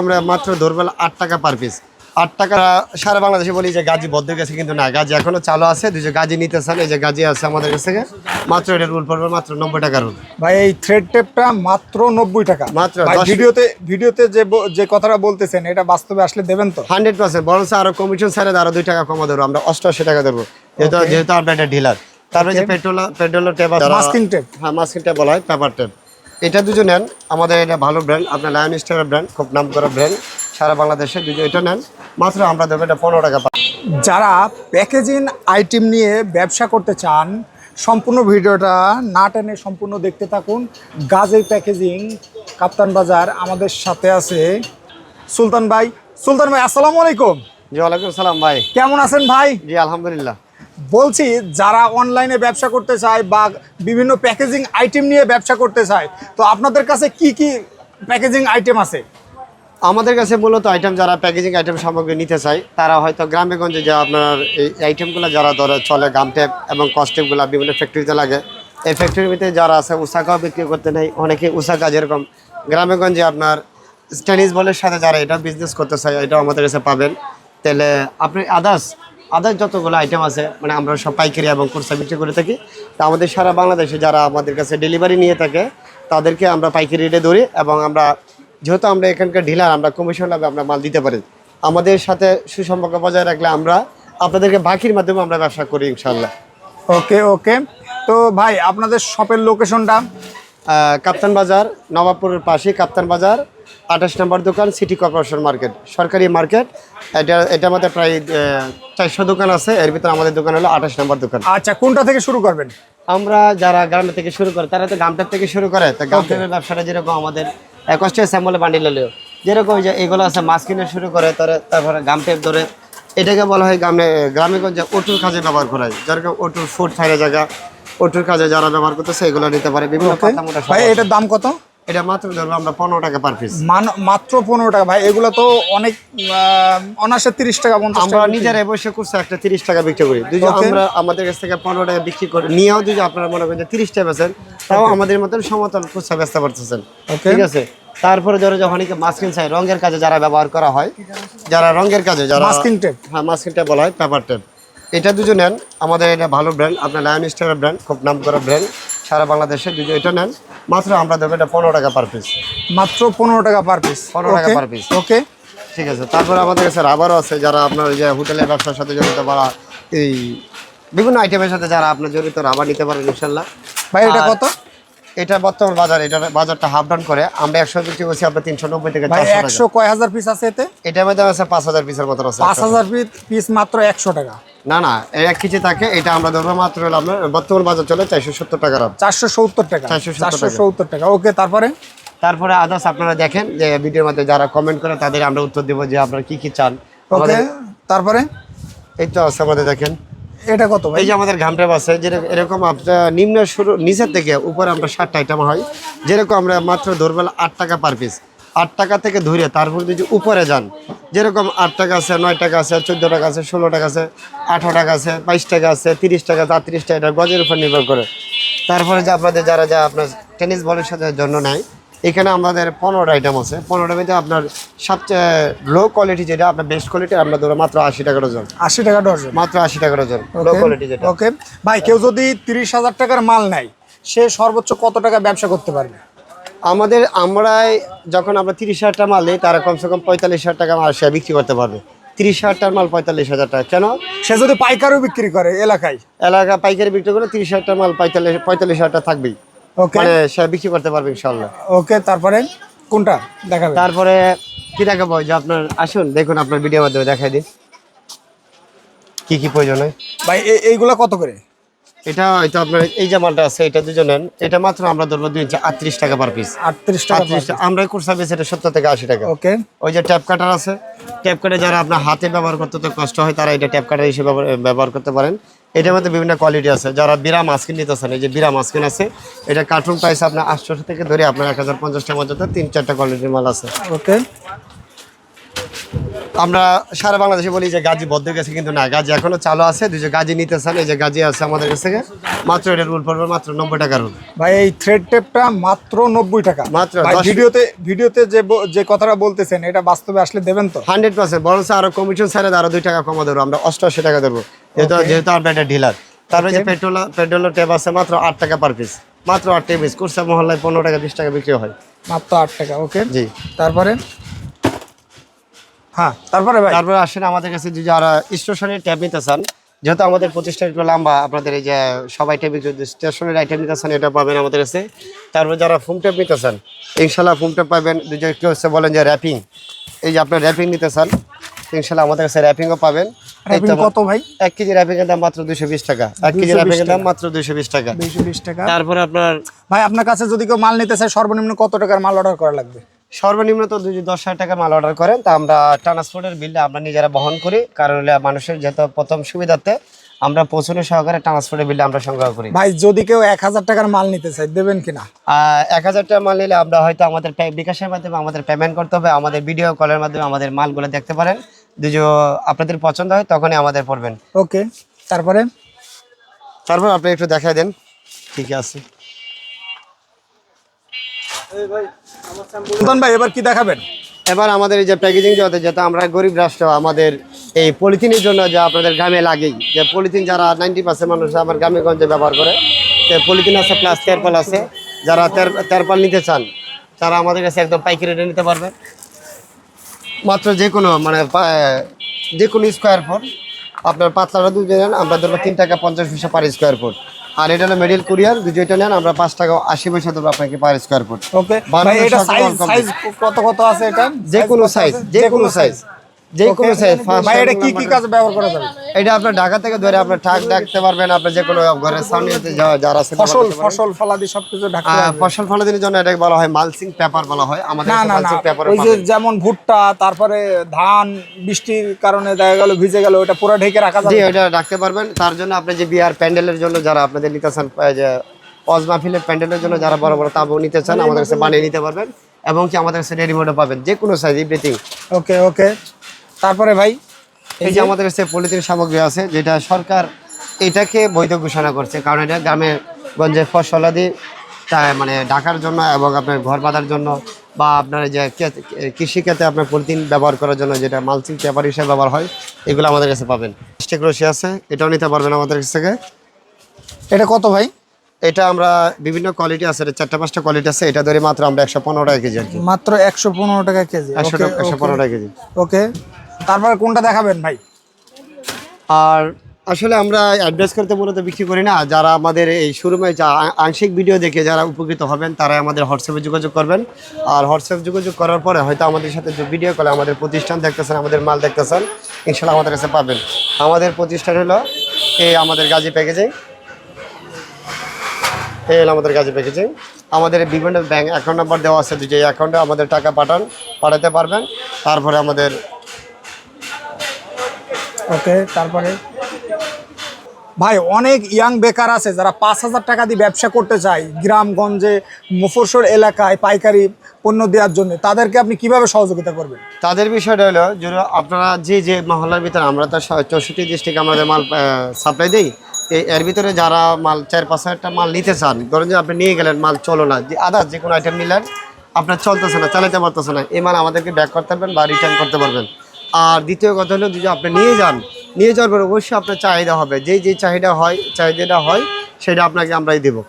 আমরা মাত্র ধরবেলা আট টাকা পার পিস আট টাকা সারা বাংলাদেশে বলি যে গাজি বদ্ধ গেছে কিন্তু না গাজি এখনও চালু আছে দুই যে গাজি নিতে চান এই যে গাজি আছে আমাদের কাছ মাত্র এটা রুল পড়বে মাত্র নব্বই টাকা রুল ভাই এই থ্রেড টেপটা মাত্র নব্বই টাকা। মাত্র ভিডিওতে ভিডিওতে যে যে কথাটা বলতেছেন এটা বাস্তবে আসলে দেবেন তো? হান্ড্রেড পার্সেন্ট বরং আরও কমিশন ছাড়ে আরও দুই টাকা কমা দেবো আমরা অষ্টআশি টাকা দেবো যেহেতু যেহেতু আপনার এটা ঢিলার তারপরে যে petrol petrol tape Masking tape? হ্যাঁ মাস্কিং টেপ বলা হয় পেপার টেপ এটা দুজন নেন। আমাদের এটা ভালো ব্র্যান্ড আপনার লায়ন স্টারের ব্র্যান্ড খুব নাম করা ব্র্যান্ড সারা বাংলাদেশে দুজন এটা নেন। মাত্র আমরা দেবো এটা পনেরো টাকা যারা প্যাকেজিং আইটেম নিয়ে ব্যবসা করতে চান সম্পূর্ণ ভিডিওটা না টেনে সম্পূর্ণ দেখতে থাকুন। গাজের প্যাকেজিং কাপ্তান বাজার আমাদের সাথে আছে। সুলতান ভাই সুলতান ভাই আসসালামু আলাইকুম। জি ওয়ালাইকুম সালাম ভাই। কেমন আছেন ভাই? জি আলহামদুলিল্লাহ। বলছি, যারা অনলাইনে ব্যবসা করতে চায় বা বিভিন্ন প্যাকেজিং আইটেম নিয়ে ব্যবসা করতে চায়, তো আপনাদের কাছে কি কি প্যাকেজিং আইটেম আছে? আমাদের কাছে মূলত আইটেম যারা প্যাকেজিং আইটেম সামগ্রী নিতে চায়, তারা হয়তো গ্রামে গঞ্জে যে আপনার এই আইটেমগুলো যারা ধরে চলে গাম টেপ এবং কস্টেপগুলো বিভিন্ন ফ্যাক্টরিতে লাগে, এই ফ্যাক্টরির যারা আছে উষাকাও বিক্রি করতে নেই, অনেকে উষাকা যেরকম। গ্রামে গঞ্জে আপনার টেনিস বলের সাথে যারা এটা বিজনেস করতে চায়, এটাও আমাদের কাছে পাবেন। তাহলে আপনি আদার্স আদার্স যতগুলো আইটেম আছে মানে আমরা সব পাইকারি এবং খুচরা বিক্রি করে থাকি তা আমাদের সারা বাংলাদেশে যারা আমাদের কাছে ডেলিভারি নিয়ে থাকে তাদেরকে আমরা পাইকারি রেটে ধরি এবং আমরা যেহেতু আমরা এখানকার ঢিলার আমরা কমিশন লাভে আমরা মাল দিতে পারি। আমাদের সাথে সুসম্পর্ক বজায় রাখলে আমরা আপনাদেরকে বাকির মাধ্যমে আমরা ব্যবসা করি ইনশাল্লাহ ওকে ওকে। তো ভাই আপনাদের শপের লোকেশনটা কাপ্তান বাজার নবাবপুরের পাশে কাপ্তান বাজার। আঠাশ নম্বর দোকান সিটি কর্পোরেশন মার্কেট সরকারি মার্কেট এটা এটা আমাদের প্রায় চারশো দোকান আছে। এর ভিতরে আমাদের দোকান হলো আঠাশ নম্বর দোকান। আচ্ছা কোনটা থেকে শুরু করবেন? আমরা যারা গ্রামে থেকে শুরু করে তারা তো গামটার থেকে শুরু করে। তো গামটার ব্যবসাটা যেরকম আমাদের কষ্টে স্যাম্বলে বান্ডিল হলেও যেরকম যে এগুলো আছে মাছ কিনে শুরু করে তারা তারপরে গাম টেপ ধরে এটাকে বলা হয় গ্রামে গ্রামে গঞ্জে ওটুর কাজে ব্যবহার করা হয়। যেরকম ওটুর ফুড ফাইলের জায়গা ওটুর কাজে যারা ব্যবহার করতেছে এগুলো নিতে পারে। বিভিন্ন এটার দাম কত? এটা মাত্র ধরবো আমরা পনেরো টাকা পার পিস মাত্র পনেরো টাকা। ভাই এগুলো তো অনেক আহ, অনায়াসে তিরিশ টাকা আমরা বসে করছে একটা তিরিশ টাকা বিক্রি করি। দুই আমরা আমাদের কাছ থেকে পনেরো টাকা বিক্রি করি নিয়েও যদি আপনারা মনে করেন যে তিরিশ টাকা বেছেন তাও আমাদের মতন সমতল খুচরা ব্যস্ত পারতেছেন। ঠিক আছে? তারপরে ধরো যখন কি মাস্কিন চাই রঙের কাজে যারা ব্যবহার করা হয় যারা রঙের কাজে যারা Masking tape? হ্যাঁ মাস্কিন টেপ বলা হয় পেপার টেপ। এটা দুজন নেন আমাদের এটা ভালো ব্র্যান্ড আপনার লায়ন স্টারের ব্র্যান্ড খুব নাম করা ব্র্যান্ড সারা বাংলাদেশে দুজন এটা নেন মাত্র আমরা দেবো এটা পনেরো টাকা পার পিস মাত্র পনেরো টাকা পার পিস 15 টাকা per piece। ওকে ঠিক আছে তারপরে আমাদের কাছে রাবারও আছে যারা আপনার যে হোটেলের ব্যবসার সাথে জড়িত বা এই বিভিন্ন আইটেমের সাথে যারা আপনার জড়িত রাবার নিতে পারেন ইনশাল্লাহ ভাই এটা কত? এটা বর্তমান বাজার এটা বাজারটা হাফ ডাউন করে আমরা একশো বিক্রি করছি আপনার তিনশো নব্বই থেকে একশো কয় হাজার পিস আছে এতে? এটার মধ্যে আছে পাঁচ হাজার পিসের মতো আছে। পাঁচ হাজার পিস মাত্র একশো টাকা। না না এক কেজি থাকে এটা আমরা ধরবো মাত্র আপনার বর্তমান বাজার চলে চারশো সত্তর দাম। চারশো সত্তর টাকা? 470 চারশো টাকা। সত্তর টাকা। ওকে তারপরে? তারপরে আদার্স আপনারা দেখেন যে ভিডিওর মধ্যে যারা কমেন্ট করে তাদের আমরা উত্তর দেবো যে আপনারা কি কি চান। ওকে তারপরে? এই তো আছে আমাদের দেখেন। এটা কত ভাই? এই যে আমাদের ঘামটা আছে যেরকম এরকম আপনার নিম্ন শুরু নিচের থেকে উপরে আমরা ষাটটা আইটেম হয়। যেরকম আমরা মাত্র ধরবেলা আট টাকা পার পিস আট টাকা থেকে ধরে তারপর যদি উপরে যান যেরকম আট টাকা আছে নয় টাকা আছে চোদ্দ টাকা আছে ষোলো টাকা আছে আঠারো টাকা আছে বাইশ টাকা আছে তিরিশ টাকা আছে আটত্রিশ টাকা এটা গজের উপর নির্ভর করে। তারপরে যে আপনাদের যারা যা আপনার টেনিস বলের সাথে জন্য নেয় এখানে আমাদের পনেরোটা আইটেম আছে। পনেরোটা মধ্যে আপনার সবচেয়ে লো কোয়ালিটি যেটা আপনার বেস্ট কোয়ালিটি আমরা ধরো মাত্র আশি টাকা ডজন। আশি টাকা ডজন? মাত্র আশি টাকা ডজন লো কোয়ালিটি যেটা। ওকে ভাই কেউ যদি তিরিশ হাজার টাকার মাল নেয় সে সর্বোচ্চ কত টাকা ব্যবসা করতে পারবে? আমাদের আমরাই যখন আমরা তিরিশ হাজার টাকা মাল দিই তারা কমসে কম পঁয়তাল্লিশ হাজার টাকা মাল সে বিক্রি করতে পারবে। তিরিশ হাজার টাকার মাল পঁয়তাল্লিশ হাজার টাকা। কেন? সে যদি পাইকারও বিক্রি করে এলাকায়। এলাকা পাইকারি বিক্রি করে তিরিশ হাজার টাকা মাল পঁয়তাল্লিশ পঁয়তাল্লিশ হাজার টাকা থাকবেই। ওকে। মানে সে বিক্রি করতে পারবে ইনশাল্লাহ ওকে তারপরে কোনটা দেখাবে তারপরে কি দেখাবো? যে আপনার আসুন দেখুন আপনার ভিডিও মাধ্যমে দেখাই দিন কি কি প্রয়োজন হয়? ভাই এইগুলা কত করে? এটা হয়তো আপনার এই যে মালটা আছে এটা দুজন নেন। এটা মাত্র আমরা ধরবো দুই ইঞ্চি আটত্রিশ টাকা পার পিস আটত্রিশ টাকা আমরা কুরসা বেশি এটা সত্তর থেকে আশি টাকা। ওকে। ওই যে ট্যাপ কাটার আছে ট্যাপ কাটে যারা আপনার হাতে ব্যবহার করতে তো কষ্ট হয় তারা এটা ট্যাপ কাটার হিসেবে ব্যবহার- করতে পারেন। এটার মধ্যে বিভিন্ন কোয়ালিটি আছে। যারা বিরা মাস্কিন নিতেছেন এই যে বিরা মাস্কিন আছে এটা কার্টুন প্রাইস আপনার আটশোশো থেকে ধরে আপনার এক হাজার পঞ্চাশ টাকার মধ্যে তিন চারটা কোয়ালিটির মাল আছে। ওকে। আমরা সারা বাংলাদেশে বলি যে গাজি বদ্ধ গেছে কিন্তু না গাজি এখনও চালু আছে দুই যে গাজি নিতে চান এই যে গাজি আছে আমাদের কাছ থেকে মাত্র এটা রুল পড়বে মাত্র নব্বই টাকা রুল ভাই এই থ্রেড টেপটা মাত্র নব্বই টাকা। মাত্র ভিডিওতে ভিডিওতে যে যে কথাটা বলতেছেন এটা বাস্তবে আসলে দেবেন তো? হান্ড্রেড পার্সেন্ট বরং আরও কমিশন ছাড়ে আরও দুই টাকা কমা দেবো আমরা অষ্টআশি টাকা দেবো যেহেতু যেহেতু আপনার একটা ডিলার তারপরে যে পেট্রোল পেট্রোলের ট্যাব আছে মাত্র আট টাকা পার পিস মাত্র আট টাকা পিস কুরসা মহল্লায় পনেরো টাকা বিশ টাকা বিক্রি হয়। মাত্র আট টাকা ওকে জি। তারপরে? হ্যাঁ তারপরে ভাই? তারপরে আসেন আমাদের কাছে যে যারা স্টেশনের ট্যাব নিতে চান যেহেতু আমাদের প্রতিষ্ঠান একটু লম্বা আপনাদের এই যে যদি স্টেশনের আইটেম নিতে চান এটা পাবেন আমাদের কাছে। তারপরে যারা ফোম ট্যাব নিতে চান ইনশাল্লাহ ফোম ট্যাব পাবেন। যে কেউ হচ্ছে বলেন যে র্যাপিং এই যে আপনার র্যাপিং নিতে চান ইনশাল্লাহ আমাদের কাছে র্যাপিংও পাবেন। কত ভাই? এক কেজি র্যাপিংয়ের দাম মাত্র দুশো বিশ টাকা। এক কেজি 220 র্যাপিংয়ের দাম মাত্র দুশো বিশ টাকা। দুইশো বিশ টাকা। তারপরে আপনার ভাই আপনার কাছে যদি কেউ মাল নিতে চায় সর্বনিম্ন কত টাকার মাল অর্ডার করা লাগবে? সর্বনিম্ন তো যদি দশ হাজার টাকা মাল অর্ডার করেন তা আমরা ট্রান্সপোর্টের বিলটা আমরা নিজেরা বহন করি কারণ মানুষের যেহেতু প্রথম সুবিধাতে আমরা পৌঁছানো সহকারে ট্রান্সপোর্টের বিলটা আমরা সংগ্রহ করি। ভাই যদি কেউ এক হাজার টাকার মাল নিতে চাই দেবেন কিনা? এক হাজার টাকা মাল নিলে আমরা হয়তো আমাদের বিকাশের মাধ্যমে আমাদের পেমেন্ট করতে হবে আমাদের ভিডিও কলের মাধ্যমে আমাদের মালগুলো দেখতে পারেন। যদি আপনাদের পছন্দ হয় তখনই আমাদের পড়বেন। ওকে তারপরে? তারপর আপনি একটু দেখাই দেন ঠিক আছে। সুলতান ভাই, এবার কি দেখাবেন? এবার আমাদের এই যে প্যাকেজিং যাতে যাতে, আমরা গরিব রাষ্ট্র, আমাদের এই পলিথিনের জন্য যে আপনাদের গ্রামে লাগেই, যে পলিথিন যারা নাইনটি পার্সেন্ট মানুষ আমার গ্রামে গঞ্জে ব্যবহার করে পলিথিন আছে প্লাস তেরপাল আছে, যারা তের- তেরপাল নিতে চান, তারা আমাদের কাছে একদম পাইকারি রেটে নিতে পারবে। মাত্র যে কোনো মানে যে কোনো স্কোয়ার ফুট আপনার পাতলাটা দুধ নেন আমরা ধরবো তিন টাকা পঞ্চাশ পয়সা পার স্কোয়ার ফুট আর এটা হলো মেডিল কুরিয়ার দুইটা নেন আমরা পাঁচ টাকা আশি পয়সা দেবো আপনাকে পার স্কোয়ার ফুট ওকে বানানো এটা সাইজ সাইজ কত কত আছে এটা? যে কোনো সাইজ? যে কোনো সাইজ যে কোনো সাইজ ভাই এটা কি কি কাজে ব্যবহার করা যাবে? এটা আপনার ঢাকা থেকে ধরে আপনার ঠাক ডাকতে পারবেন আপনার যে কোনো ঘরের সামনে যারা আছে ফসল ফসল ফলাদি সবকিছু আহ, পারবে। ফসল ফলাদিনের জন্য এটাকে বলা হয় মালসিং পেপার বলা হয়। আমাদের মালসিং পেপার ওই যে যেমন ভুট্টা তারপরে ধান বৃষ্টির কারণে দেখা গেল ভিজে গেল ওটা পুরো ঢেকে রাখা জি যাবে। ওটা রাখতে পারবেন। তার জন্য আপনি যে বিয়ার প্যান্ডেলের জন্য যারা আপনাদের নিতে চান যে অজ মাহফিলের প্যান্ডেলের জন্য যারা বড় বড় তাবু নিতে চান আমাদের কাছে বানিয়ে নিতে পারবেন। এবং কি আমাদের কাছে রেডিমেডও পাবেন। যে কোনো সাইজ এভরিথিং ওকে ওকে তারপরে ভাই এই যে আমাদের কাছে পলিথিন সামগ্রী আছে যেটা সরকার এটাকে বৈধ ঘোষণা করছে। কারণ এটা গ্রামে গঞ্জে ফসলাদি তা মানে ঢাকার জন্য এবং আপনার ঘর বাঁধার জন্য বা আপনার যে কৃষিক্ষেত্রে আপনার পলিথিন ব্যবহার করার জন্য যেটা মালচিং পেপার হিসেবে ব্যবহার হয় এগুলো আমাদের কাছে পাবেন। স্টেক রশি আছে এটাও নিতে পারবেন আমাদের কাছ থেকে। এটা কত ভাই? এটা আমরা বিভিন্ন কোয়ালিটি আছে এটা চারটা পাঁচটা কোয়ালিটি আছে এটা ধরে মাত্র আমরা একশো পনেরো টাকা কেজি আর কি। মাত্র একশো পনেরো টাকা কেজি। একশো পনেরো টাকা কেজি। ওকে তারপরে কোনটা দেখাবেন ভাই? আর আসলে আমরা অ্যাডভাইস করতে মূলত বিক্রি করি না। যারা আমাদের এই শোরুমে যা আংশিক ভিডিও দেখে যারা উপকৃত হবেন তারা আমাদের হোয়াটসঅ্যাপে যোগাযোগ করবেন। আর হোয়াটসঅ্যাপ যোগাযোগ করার পরে হয়তো আমাদের সাথে যে ভিডিও কলে আমাদের প্রতিষ্ঠান দেখতেছেন, আমাদের মাল দেখতেছেন ইনশাল্লাহ আমাদের কাছে পাবেন। আমাদের প্রতিষ্ঠান হলো এই আমাদের গাজী প্যাকেজিং এই হলো আমাদের গাজী প্যাকেজিং আমাদের বিভিন্ন ব্যাঙ্ক অ্যাকাউন্ট নাম্বার দেওয়া আছে, যে অ্যাকাউন্টে আমাদের টাকা পাঠান, পাঠাতে পারবেন। তারপরে আমাদের ওকে, তারপরে? ভাই, অনেক ইয়াং বেকার আছে যারা পাঁচ হাজার টাকা দিয়ে ব্যবসা করতে চায় গ্রামগঞ্জে মুফরসল এলাকায় পাইকারি পণ্য দেওয়ার জন্য। তাদেরকে আপনি কীভাবে সহযোগিতা করবেন? তাদের বিষয়টা হলো যদি আপনারা যে যে মহল্লার ভিতরে আমরা তো চৌষট্টি ডিস্ট্রিক্ট আমাদের মাল সাপ্লাই দিই এর ভিতরে যারা মাল, চার পাঁচ হাজারটা মাল নিতে চান, ধরুন যে আপনি নিয়ে গেলেন, মাল চলো না, যে আদার্স যে কোনো আইটেম নিলেন, আপনার চলতেছে না চালাতে পারতেছে না, এই মাল আমাদেরকে ব্যাক করতে পারবেন বা রিটার্ন করতে পারবেন। আর দ্বিতীয় কথা হলো যদি আপনি নিয়ে যান, নিয়ে যাওয়ার পর অবশ্যই আপনার চাহিদা হবে। যে যে চাহিদা হয়, চাহিদাটা হয়, সেটা আপনাকে আমরাই দেবো।